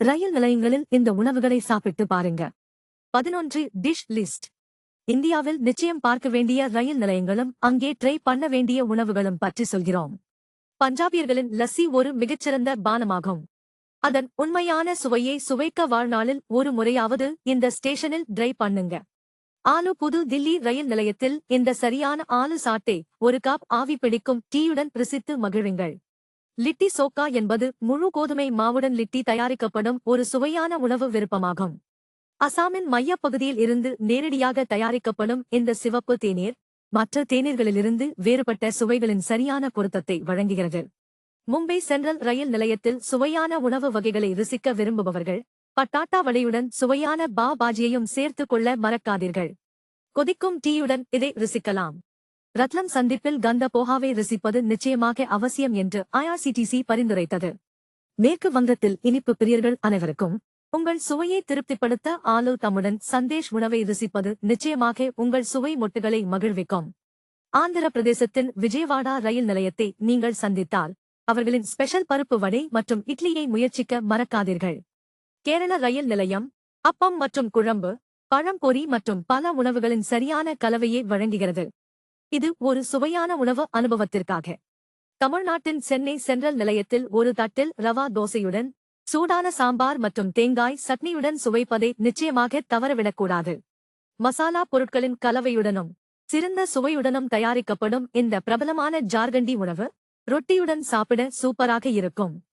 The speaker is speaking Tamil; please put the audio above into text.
ரயில் நிலையங்களில் இந்த உணவுகளை சாப்பிட்டு பாருங்க. பதினொன்று டிஷ் லிஸ்ட் இந்தியாவில் நிச்சயம் பார்க்க வேண்டிய ரயில் நிலையங்களும் அங்கே ட்ரை பண்ண வேண்டிய உணவுகளும் பற்றி சொல்கிறோம். பஞ்சாபியர்களின் லஸ்ஸி ஒரு மிகச்சிறந்த பானமாகும். அதன் உண்மையான சுவையை சுவைக்க வாழ்நாளில் ஒரு முறையாவது இந்த ஸ்டேஷனில் ட்ரை பண்ணுங்க. ஆலு புது தில்லி ரயில் நிலையத்தில் இந்த சரியான ஆலு சாட்டை ஒரு கப் ஆவி பிடிக்கும் டீயுடன் பிரசித்து மகிழுங்கள். லிட்டி சோக்கா என்பது முழு கோதுமை மாவுடன் லிட்டி தயாரிக்கப்படும் ஒரு சுவையான உணவு விருப்பமாகும். அசாமின் மையப்பகுதியில் இருந்து நேரடியாக தயாரிக்கப்படும் இந்த சிவப்பு தேநீர் மற்ற தேநீர்களிலிருந்து வேறுபட்ட சுவைகளின் சரியான பொருத்தத்தை வழங்குகிறது. மும்பை சென்ட்ரல் ரயில் நிலையத்தில் சுவையான உணவு வகைகளை ருசிக்க விரும்புபவர்கள் பட்டாட்டா வடையுடன் சுவையான பா பாஜியையும் சேர்த்துக் கொள்ள மறக்காதீர்கள். கொதிக்கும் டீயுடன் இதை ருசிக்கலாம். ரத்னம் சந்திப்பில் கந்த போகாவை ரசிப்பது நிச்சயமாக அவசியம் என்று ஐஆர்சிடிசி பரிந்துரைத்தது. மேற்கு வங்கத்தில் இனிப்பு பிரியர்கள் அனைவருக்கும் உங்கள் சுவையை திருப்திப்படுத்த ஆலு தமுடன் சந்தேஷ் உணவை ரசிப்பது நிச்சயமாக உங்கள் சுவை மொட்டுகளை மகிழ்விக்கும். ஆந்திர பிரதேசத்தின் விஜயவாடா ரயில் நிலையத்தை நீங்கள் சந்தித்தால் அவர்களின் ஸ்பெஷல் பருப்பு வடை மற்றும் இட்லியை முயற்சிக்க மறக்காதீர்கள். கேரள ரயில் நிலையம் அப்பம் மற்றும் குழம்பு பழம்பொரி மற்றும் பல உணவுகளின் சரியான கலவையை வழங்குகிறது. இது ஒரு சுவையான உணவு அனுபவத்திற்காக. தமிழ்நாட்டின் சென்னை சென்ட்ரல் நிலையத்தில் ஒரு தட்டில் ரவா தோசையுடன் சூடான சாம்பார் மற்றும் தேங்காய் சட்னியுடன் சுவைப்பதை நிச்சயமாக தவறவிடக்கூடாது. மசாலா பொருட்களின் கலவையுடனும் சிறந்த சுவையுடனும் தயாரிக்கப்படும் இந்த பிரபலமான ஜார்கண்டி உணவு ரொட்டியுடன் சாப்பிட சூப்பராக இருக்கும்.